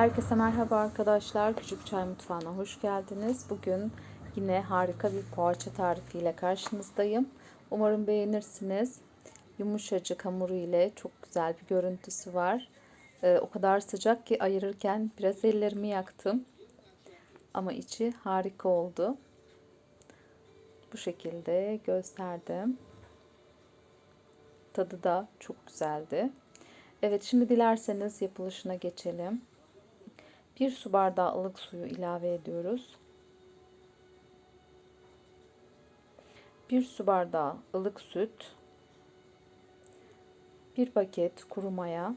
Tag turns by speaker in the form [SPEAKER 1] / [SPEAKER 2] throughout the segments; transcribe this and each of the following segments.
[SPEAKER 1] Herkese merhaba arkadaşlar. Küçük Çay Mutfağı'na hoş geldiniz. Bugün yine harika bir poğaça tarifiyle karşınızdayım. Umarım beğenirsiniz. Yumuşacık hamuru ile çok güzel bir görüntüsü var. Ee, o kadar sıcak ki ayırırken biraz ellerimi yaktım. Ama içi harika oldu. Bu şekilde gösterdim. Tadı da çok güzeldi. Evet şimdi dilerseniz yapılışına geçelim. 1 su bardağı ılık suyu ilave ediyoruz. 1 su bardağı ılık süt. 1 paket kuru maya.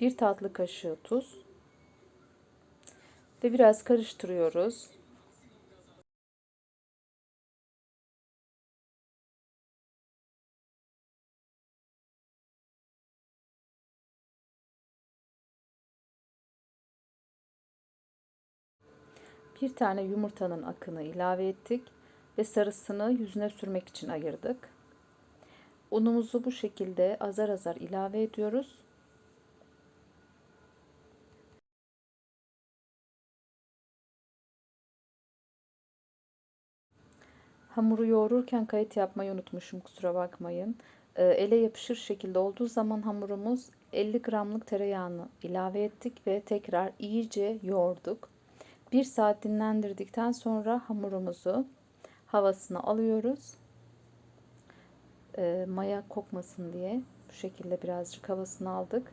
[SPEAKER 1] 1 tatlı kaşığı tuz. Ve biraz karıştırıyoruz. Bir tane yumurtanın akını ilave ettik ve sarısını yüzüne sürmek için ayırdık. Unumuzu bu şekilde azar azar ilave ediyoruz. Hamuru yoğururken kayıt yapmayı unutmuşum kusura bakmayın. Ee, ele yapışır şekilde olduğu zaman hamurumuz 50 gramlık tereyağını ilave ettik ve tekrar iyice yoğurduk. 1 saat dinlendirdikten sonra hamurumuzu havasını alıyoruz. E, maya kokmasın diye bu şekilde birazcık havasını aldık.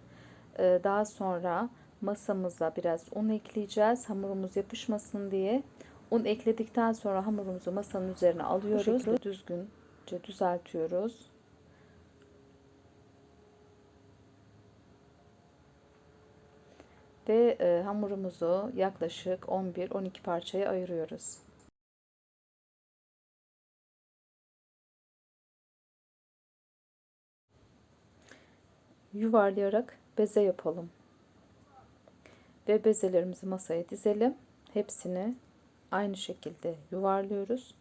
[SPEAKER 1] E, daha sonra masamıza biraz un ekleyeceğiz. Hamurumuz yapışmasın diye. Un ekledikten sonra hamurumuzu masanın üzerine alıyoruz. Düzgünce düzeltiyoruz. Ve e, hamurumuzu yaklaşık 11-12 parçaya ayırıyoruz. Yuvarlayarak beze yapalım. Ve bezelerimizi masaya dizelim. Hepsini aynı şekilde yuvarlıyoruz.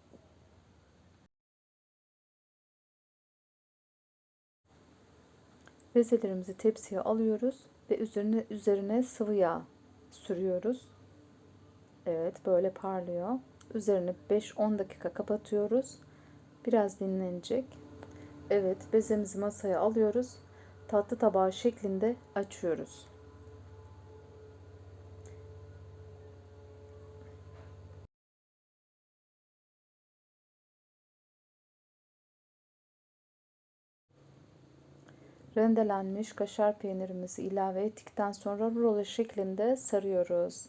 [SPEAKER 1] Bezelerimizi tepsiye alıyoruz ve üzerine üzerine sıvı yağ sürüyoruz. Evet böyle parlıyor. Üzerini 5-10 dakika kapatıyoruz. Biraz dinlenecek. Evet bezemizi masaya alıyoruz. Tatlı tabağı şeklinde açıyoruz. Rendelenmiş kaşar peynirimizi ilave ettikten sonra rulo şeklinde sarıyoruz.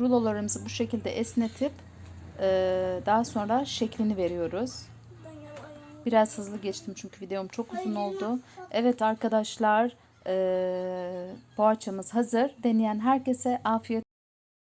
[SPEAKER 1] Rulolarımızı bu şekilde esnetip e, daha sonra şeklini veriyoruz. Biraz hızlı geçtim çünkü videom çok uzun oldu. Evet arkadaşlar e, poğaçamız hazır. Deneyen herkese afiyet